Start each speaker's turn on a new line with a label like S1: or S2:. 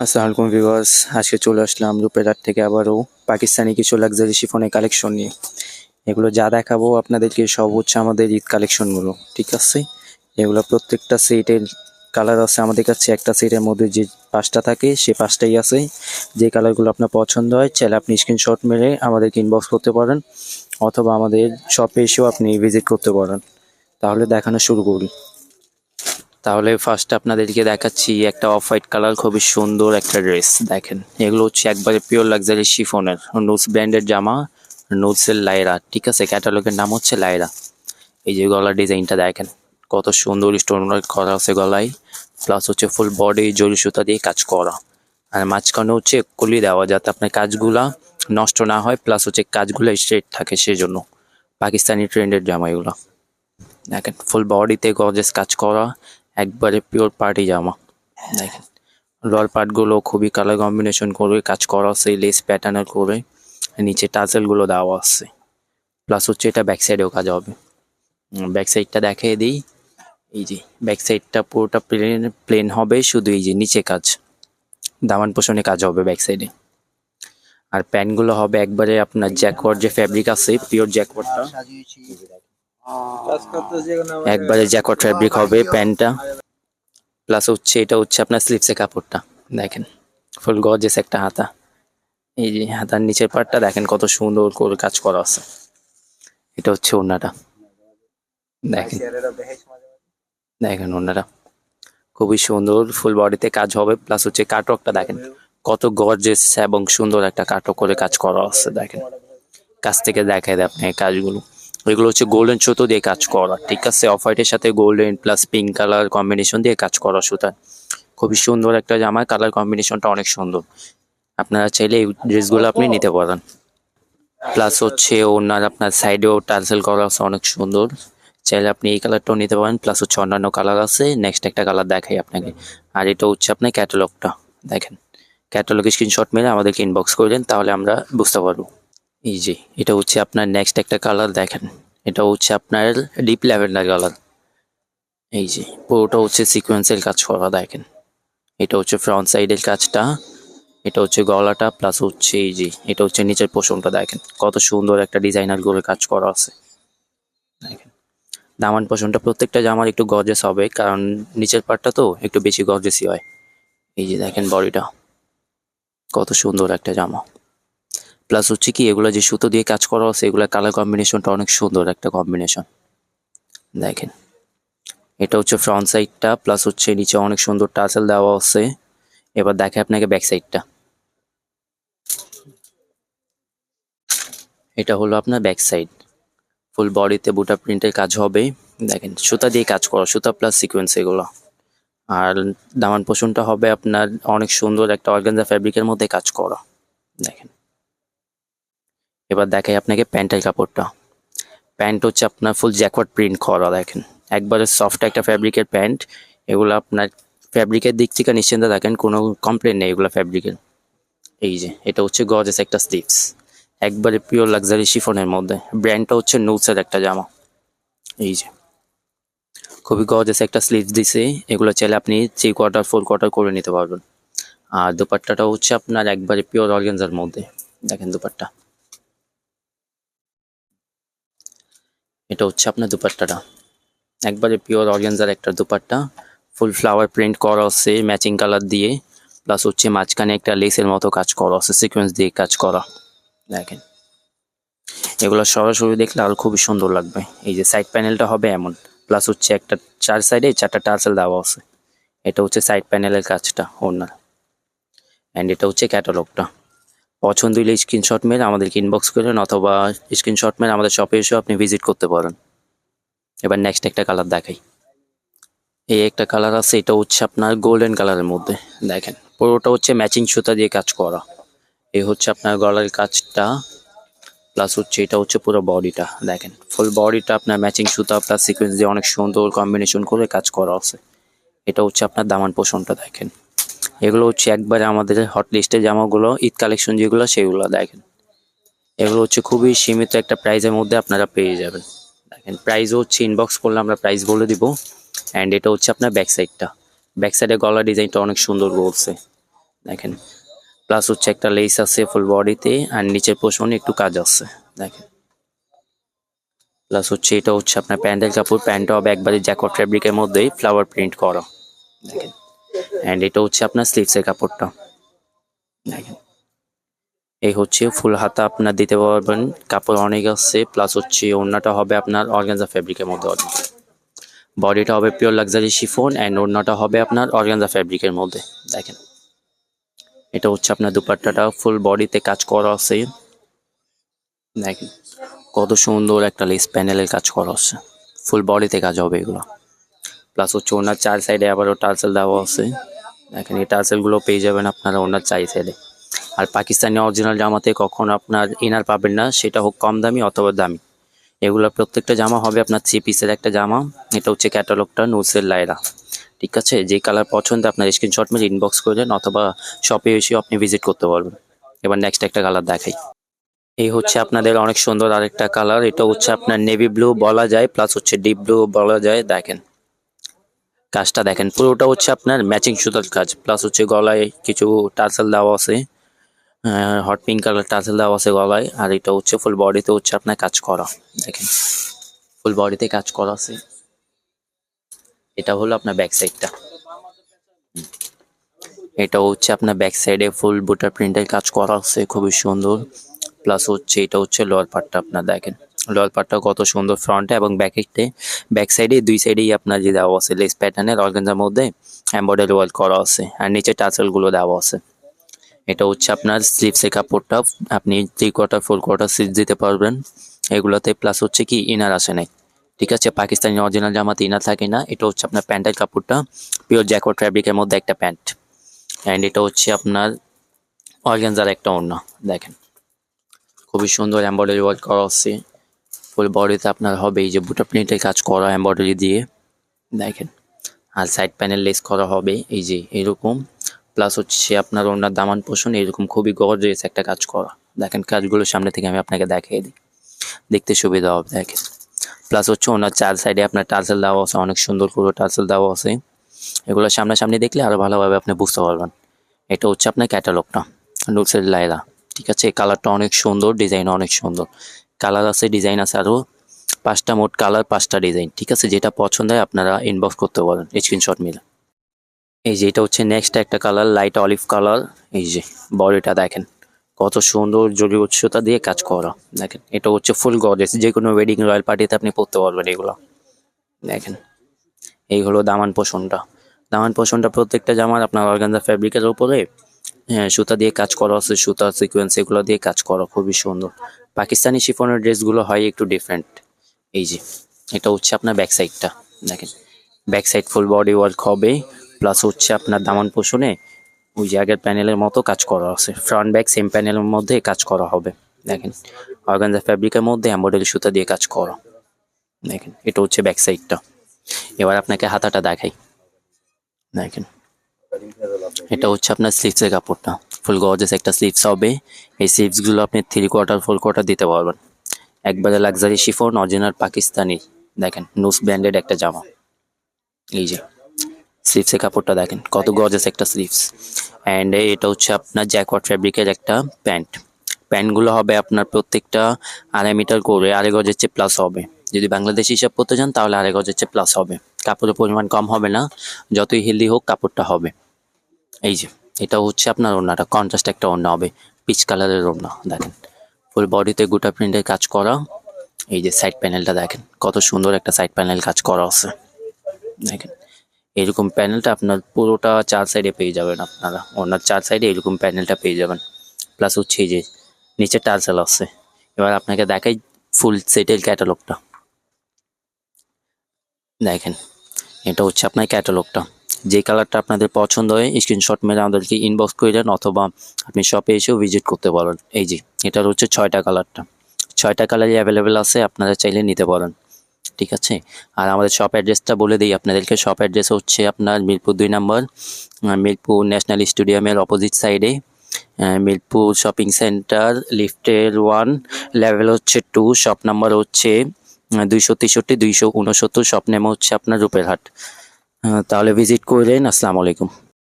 S1: আসসালামু আলাইকুম আজকে চলে আসলাম রূপেরহাট থেকে আবারও পাকিস্তানি কিছু লাক্সারি শিফনের কালেকশন নিয়ে। এগুলো যা দেখাবো আপনাদেরকে সব হচ্ছে আমাদের ঈদ কালেকশনগুলো ঠিক আছে? এগুলো প্রত্যেকটা সেটের কালার আছে আমাদের কাছে, একটা সেটের মধ্যে যে পাঁচটা থাকে, সে পাঁচটাই আছে। যে কালারগুলো আপনার পছন্দ হয়, চাইলে আপনি স্ক্রিনশট মেরে আমাদেরকে ইনবক্স করতে পারেন, অথবা আমাদের শপে এসেও আপনি ভিজিট করতে পারেন। তাহলে দেখানো শুরু করি। তাহলে ফার্স্ট আপনাদেরকে দেখাচ্ছি একটা অফ হোয়াইট কালার খুবই সুন্দর একটা ড্রেস দেখেন। এগুলো হচ্ছে একবারে পিওর লাক্সারি শিফনের নোটস ব্র্যান্ডের জামা নোটসের লাইরা ঠিক আছে? ক্যাটালগের নাম হচ্ছে লাইরা এই যে গলার ডিজাইনটা দেখেন, কত সুন্দর স্টোন করা আছে গলায় প্লাস হচ্ছে ফুল বডি জরি সুতা দিয়ে কাজ করা। আর মাঝখানে হচ্ছে কলি দেওয়া, যাতে আপনার কাজগুলা নষ্ট না হয় প্লাস হচ্ছে কাজগুলো স্ট্রেট থাকে সেজন্য। পাকিস্তানি ট্রেন্ডের জামা এগুলো। দেখেন ফুল বডিতে গর্জেস কাজ করা একবারে পিওর পার্টি জামা। দেখেন লল পার্টগুলো খুবই কালার কম্বিনেশন করে কাজ করা আছে লেস প্যাটার্নের করে। নিচে টাজেলগুলো দেওয়া আছে। প্লাস হচ্ছে এটা ব্যাক সাইডেও কাজ হবে। ব্যাক সাইডটা দেখিয়ে দিই। এই যে ব্যাক সাইডটা পুরোটা প্লেন প্লেন হবে, শুধু এই যে নিচে কাজ। দামান পোষণে কাজ হবে ব্যাক সাইডে আর প্যান্টগুলো হবে একবারে আপনার জ্যাকওয়ার্ড যে ফ্যাব্রিক আছে পিওর জ্যাকওয়ার্ডটা একবারে জ্যাকট ফ্যাব্রিক হবে প্যান্টটা। প্লাস হচ্ছে, এটা হচ্ছে আপনার স্লিপসের কাপড়টা, দেখেন। ফুল গজেস একটা হাতা। এই যে হাতার নিচের পার্টটা দেখেন কত সুন্দর করে কাজ করা আছে। এটা হচ্ছে ওড়নাটা। দেখেন। দেখেন ওড়নাটা। খুবই সুন্দর ফুল বডিতে কাজ হবে। প্লাস হচ্ছে কাটওয়ার্কটা, দেখেন। কত গর্জেস এবং সুন্দর একটা কাটক করে কাজ করা আছে, দেখেন। কাছ থেকে দেখায় দেয় আপনি কাজগুলো। এগুলো হচ্ছে গোল্ডেন সুতো দিয়ে কাজ করা ঠিক আছে? অফ হোয়াইটের সাথে golden plus pink colour combination দিয়ে কাজ করা সুতা। খুবই সুন্দর একটা জামা কালার কম্বিনেশনটা অনেক সুন্দর। আপনারা চাইলে এই ড্রেসগুলো আপনি নিতে পারেন। প্লাস হচ্ছে ওনার আপনার সাইডেও টার্সেল করা আছে অনেক সুন্দর। চাইলে আপনি এই কালারটাও নিতে পারেন প্লাস হচ্ছে অন্যান্য কালার আছে। নেক্সট একটা কালার দেখাই আপনাকে। আর এটা হচ্ছে আপনার ক্যাটালগটা দেখেন ক্যাটালগে স্ক্রিনশট মেরে আমাদেরকে ইনবক্স করলেন তাহলে আমরা বুঝতে পারব। এই যে এটা হচ্ছে আপনার নেক্সট একটা কালার দেখেন। এটা হচ্ছে আপনার ডিপ ল্যাভেন্ডার কালার এই যে পুরোটা হচ্ছে সিকোয়েন্সের কাজ করা, দেখেন। এটা হচ্ছে ফ্রন্ট সাইডের কাজটা। এটা হচ্ছে গলাটা প্লাস হচ্ছে এই যে, এটা হচ্ছে নিচের পোষণটা দেখেন। কত সুন্দর একটা ডিজাইনার করে কাজ করা আছে। দেখেন। দামান পোষণটা প্রত্যেকটা জামার একটু গর্জেস হবে, কারণ নিচের পার্টটা তো একটু বেশি গর্জেসই হয়। এই যে, দেখেন বডিটা কত সুন্দর একটা জামা। প্লাস হচ্ছে কি, এগুলো যে সুতো দিয়ে কাজ করা আছে এগুলো কালার কম্বিনেশনটা অনেক সুন্দর একটা কম্বিনেশন দেখেন। এটা হচ্ছে ফ্রন্ট সাইডটা প্লাস হচ্ছে নিচে অনেক সুন্দর টাসেল দেওয়া আছে। এবার দেখে আপনাকে ব্যাক সাইডটা এটা হলো আপনার ব্যাক সাইড ফুল বডিতে বুটা প্রিন্টের কাজ হবে। দেখেন, সুতা দিয়ে কাজ করা, সুতা প্লাস সিকোয়েন্স এগুলো। আর দামান পোষণটা হবে আপনার অনেক সুন্দর একটা অর্গানজা ফ্যাব্রিকের মধ্যে কাজ করা। দেখেন। এবার দেখাই আপনাকে প্যান্টের কাপড়টা। প্যান্ট হচ্ছে আপনার ফুল জ্যাকওয়ার্ড প্রিন্ট করা, দেখেন। একবারে সফট একটা ফ্যাব্রিকের প্যান্ট। এগুলো আপনার ফ্যাব্রিকের দিক থেকে নিশ্চিন্ত দেখেন কোনো কমপ্লেন নেই এগুলো ফ্যাব্রিকের এই যে, এটা হচ্ছে গজেস একটা স্লিপস একবারে পিওর লাক্সারি শিফনের মধ্যে। ব্র্যান্ডটা হচ্ছে নুটসের একটা জামা। এই যে। খুবই গজেস একটা স্লিভস দিছে। এগুলো চাইলে আপনি থ্রি কোয়ার্টার ফোর কোয়ার্টার করে নিতে পারবেন। আর দুপাট্টাটা হচ্ছে আপনার একবারে পিওর অর্গেনজার মধ্যে। দেখেন দুপাট্টা। এটা হচ্ছে আপনার দুপাট্টাটা। একবারে পিওর অর্গেনজার একটা দুপাট্টা। ফুল ফ্লাওয়ার প্রিন্ট করা আছে ম্যাচিং কালার দিয়ে। প্লাস হচ্ছে মাঝখানে একটা লেসের মতো কাজ করা আছে সিকোয়েন্স দিয়ে কাজ করা। দেখেন। এগুলো সরাসরি দেখলে আরও খুবই সুন্দর লাগবে। এই যে সাইড প্যানেলটা হবে এমন। প্লাস হচ্ছে একটা চার সাইডে চারটা টার্সেল দেওয়া আছে। এটা হচ্ছে সাইড প্যানেলের কাজটা, ওনার। অ্যান্ড এটা হচ্ছে ক্যাটালগটা পছন্দ হলে স্ক্রিনশট মেরে আমাদেরকে ইনবক্স করেন অথবা স্ক্রিনশট মেরে আমাদের শপে এসেও আপনি ভিজিট করতে পারেন। এবার নেক্সট একটা কালার দেখাই। এই একটা কালার আছে, এটা হচ্ছে আপনার গোল্ডেন কালারের মধ্যে, দেখেন। পুরোটা হচ্ছে ম্যাচিং সুতা দিয়ে কাজ করা। এই হচ্ছে আপনার গলার কাজটা প্লাস হচ্ছে এটা হচ্ছে পুরো বডিটা দেখেন। ফুল বডিটা আপনার ম্যাচিং সুতা প্লাস সিকোয়েন্স দিয়ে অনেক সুন্দর কম্বিনেশন করে কাজ করা আছে। এটা হচ্ছে আপনার দামান পোষণটা, দেখেন। এগুলো হচ্ছে একবারে আমাদের হট লিস্টের জামাগুলো, ঈদ কালেকশন যেগুলো সেগুলো দেখেন। এগুলো হচ্ছে খুবই সীমিত একটা প্রাইজের মধ্যে আপনারা পেয়ে যাবেন। দেখেন প্রাইসও হচ্ছে ইনবক্স করলে আমরা প্রাইস বলে দিব অ্যান্ড এটা হচ্ছে আপনার ব্যাক সাইডটা ব্যাক সাইডে গলা ডিজাইনটা অনেক সুন্দর বলছে। দেখেন প্লাস হচ্ছে একটা লেস আছে ফুল বডিতে আর নিচের পোষণে একটু কাজ আছে। দেখেন প্লাস হচ্ছে এটা হচ্ছে আপনার প্যান্ডেল কাপড়, প্যান্টটা হবে একবারে জ্যাকট ফ্যাব্রিকের মধ্যেই ফ্লাওয়ার প্রিন্ট করা। দেখেন অ্যান্ড এটা হচ্ছে আপনার স্লিভসের কাপড়টা। দেখেন। এই হচ্ছে ফুল হাতা আপনার দিতে পারবেন। কাপড় অনেক আছে প্লাস হচ্ছে ওড়নাটা হবে আপনার অর্গানজা ফ্যাব্রিকের মধ্যে বডিটা হবে পিওর লাক্সারি শিফন অ্যান্ড ওড়নাটা হবে আপনার অর্গানজা ফ্যাব্রিকের মধ্যে। দেখেন। এটা হচ্ছে আপনার দুপাট্টাটা। ফুল বডিতে কাজ করা আছে। দেখেন। কত সুন্দর একটা লেস প্যানেলের কাজ করা আছে। ফুল বডিতে কাজ হবে এগুলো। প্লাস হচ্ছে ওনার চার সাইডে আবারও টার্সেল দেওয়া আছে। দেখেন এই টার্সেলগুলো পেয়ে যাবেন আপনারা ওনার চার সাইডে আর পাকিস্তানি অরিজিনাল জামাতে কখনো আপনার ইনার পাবেন না, সেটা হোক কম দামি অথবা দামি। এগুলো প্রত্যেকটা জামা হবে আপনার থ্রি পিসের একটা জামা। এটা হচ্ছে ক্যাটালগটা নুসের লাইরা ঠিক আছে? যে কালার পছন্দ আপনার স্ক্রিনশট মেরে ইনবক্স করবেন অথবা শপে এসে আপনি ভিজিট করতে পারবেন। এবার নেক্সট একটা কালার দেখাই। এই হচ্ছে আপনাদের অনেক সুন্দর আরেকটা কালার এটা হচ্ছে আপনার নেভি ব্লু বলা যায় প্লাস হচ্ছে ডিপ ব্লু বলা যায়। দেখেন। কাজটা দেখেন। পুরোটা হচ্ছে আপনার ম্যাচিং সুতার কাজ প্লাস হচ্ছে গলায় কিছু টার্সেল দেওয়া আছে হট পিঙ্ক কালার টার্সেল দেওয়া আছে গলায়, আর এটা হচ্ছে ফুল বডিতে হচ্ছে আপনার কাজ করা। দেখেন ফুল বডিতে কাজ করা আছে। এটা হলো আপনার ব্যাক সাইডটা এটা হচ্ছে আপনার ব্যাক সাইডে ফুল বুটার প্রিন্টের কাজ করা আছে, খুবই সুন্দর। প্লাস হচ্ছে, এটা হচ্ছে লোয়ার পার্টটা আপনার দেখেন। লোয়ার পার্টটা কত সুন্দর ফ্রন্টে এবং ব্যাকে ব্যাক সাইডে দুই সাইডেই আপনার যে দেওয়া আছে লেস প্যাটার্নের অর্গানজার মধ্যে এম্বয়ডারি ওয়ার্ক করা আছে আর নিচে টাচেলগুলো দেওয়া আছে। এটা হচ্ছে আপনার স্লিভসের কাপড়টা, আপনি three quarter four quarter sleeve দিতে পারবেন। এগুলোতে প্লাস হচ্ছে কি ইনার আসে নাই। ঠিক আছে, পাকিস্তানি অরিজিনাল জামাতে ইনার থাকে না, এটা হচ্ছে আপনার প্যান্টের কাপড়টা পিওর জ্যাকট ফ্যাব্রিকের মধ্যে একটা প্যান্ট। অ্যান্ড এটা হচ্ছে আপনার অর্গানজার একটা ওড়না, দেখেন। খুবই সুন্দর এম্বয়ডারি ওয়ার্ক করা আছে। ফুল বডিতে আপনার হবে এই যে বুটা প্রিন্টের কাজ করা এম্বয়ডারি দিয়ে। দেখেন, আর সাইড প্যানেল লেস করা হবে, এই যে এরকম। প্লাস হচ্ছে আপনার ওনার দামান পোষণ, এরকম খুবই গর্জিয়াস একটা কাজ করা। দেখেন, কাজগুলো সামনে থেকে আমি আপনাকে দেখিয়ে দিই। দেখতে সুবিধা হবে, দেখেন। প্লাস হচ্ছে ওনার চার সাইডে আপনার টার্সেল দেওয়া আছে, অনেক সুন্দর করে টার্সেল দেওয়া আছে। এগুলো সামনাসামনি দেখলে আরও ভালোভাবে আপনি বুঝতে পারবেন। এটা হচ্ছে আপনার ক্যাটালগটা নুটসের লাইলা ঠিক আছে কালারটা অনেক সুন্দর ডিজাইন অনেক সুন্দর। কালার আছে, ডিজাইন আছে আরও পাঁচটা মোট কালার, পাঁচটা ডিজাইন, ঠিক আছে? যেটা পছন্দ হয় আপনারা ইনবক্স করতে পারেন স্ক্রিনশট মিলে এই যে এটা হচ্ছে নেক্সট একটা কালার লাইট অলিভ কালার এই যে বডিটা দেখেন, কত সুন্দর জরি উৎসতা দিয়ে কাজ করা, দেখেন, এটা হচ্ছে ফুল গর্জেস যে কোনো ওয়েডিং রয়্যাল পার্টিতে আপনি পরতে পারবেন এগুলো, দেখেন, এই হলো দামান পোষণটা দামান পোষণটা প্রত্যেকটা জামার আপনার অর্গানজা ফ্যাব্রিকের উপরে হ্যাঁ সুতা দিয়ে কাজ করা আছে, সুতা সিকোয়েন্স এগুলো দিয়ে কাজ করা, খুবই সুন্দর পাকিস্তানি শিফনের ড্রেসগুলো হয় একটু ডিফারেন্ট এই যে, এটা হচ্ছে আপনার ব্যাক সাইডটা দেখেন। Back side full body work হবে প্লাস হচ্ছে আপনার দামান পোষণে ওই যে আগের প্যানেলের মতো কাজ করা আছে। ফ্রন্ট ব্যাক সেম প্যানেলের মধ্যে কাজ করা হবে, দেখেন। অর্গানজা ফ্যাব্রিকের মধ্যে এম্বয়ডারি সুতা দিয়ে কাজ করা, দেখেন। এটা হচ্ছে ব্যাক সাইডটা এবার আপনাকে হাতাটা দেখাই, দেখেন। এটা হচ্ছে আপনার স্লিভসের কাপড়টা। ফুল গর্জেস একটা স্লিভস হবে। এই স্লিভসগুলো আপনি থ্রি কোয়ার্টার ফোর কোয়ার্টার দিতে পারবেন। একবারে লাক্সারি শিফন অরিজিনাল পাকিস্তানি। দেখেন নুস ব্র্যান্ডেড একটা জামা। এই যে স্লিভসের কাপড়টা দেখেন, কত গর্জেস একটা স্লিভস অ্যান্ড এটা হচ্ছে আপনার জ্যাকওয়ার্ড ফ্যাব্রিকের একটা প্যান্ট। প্যান্টগুলো হবে আপনার প্রত্যেকটা আড়াই মিটার করে, আড়াই গজের চেয়ে প্লাস হবে। যদি বাংলাদেশ হিসাব করতে চান, তাহলে আড়াই গজের চেয়ে প্লাস হবে। কাপড়ের পরিমাণ কম হবে না, যতই হেলদি হোক, কাপড়টা হবে। এই যে এটা হচ্ছে আপনার ওড়নাটা কন্ট্রাস্ট একটা ওড়না হবে পিচ কালারের ওড়না, দেখেন। ফুল বডিতে গোটা প্রিন্টের কাজ করা, এই যে সাইড প্যানেলটা দেখেন, কত সুন্দর একটা সাইড প্যানেল কাজ করা আছে, দেখেন। এরকম প্যানেলটা আপনার পুরোটা চার সাইডে পেয়ে যাবেন আপনারা ওনার চার সাইডে এরকম প্যানেলটা পেয়ে যাবেন। প্লাস হচ্ছে যে নিচে টার্সেল আছে, এবার আপনাকে দেখাই ফুল সেটের ক্যাটালগটা দেখেন, এটা হচ্ছে আপনার ক্যাটালগটা যে কালারটা আপনাদের পছন্দ হয় স্ক্রিনশট মেরে আমাদেরকে ইনবক্স করে দেন অথবা আপনি শপে এসেও ভিজিট করতে পারেন। এই যে এটার হচ্ছে ছয়টা কালারটা। ছয়টা কালারই অ্যাভেলেবেল আছে আপনারা চাইলে নিতে পারেন। ঠিক আছে? আর আমাদের শপ অ্যাড্রেসটা বলে দিই আপনাদেরকে শপ অ্যাড্রেস হচ্ছে আপনার মিরপুর দুই নম্বর মিরপুর ন্যাশনাল স্টেডিয়ামের অপোজিট সাইডে মিরপুর শপিং সেন্টার লিফটের ওয়ান লেভেল হচ্ছে টু শপ নাম্বার হচ্ছে দুইশো তেষট্টি দুইশো উনসত্তর শপ নেম হচ্ছে আপনার রূপের হাট। আহ, তাহলে ভিজিট করলেন আসসালামু আলাইকুম।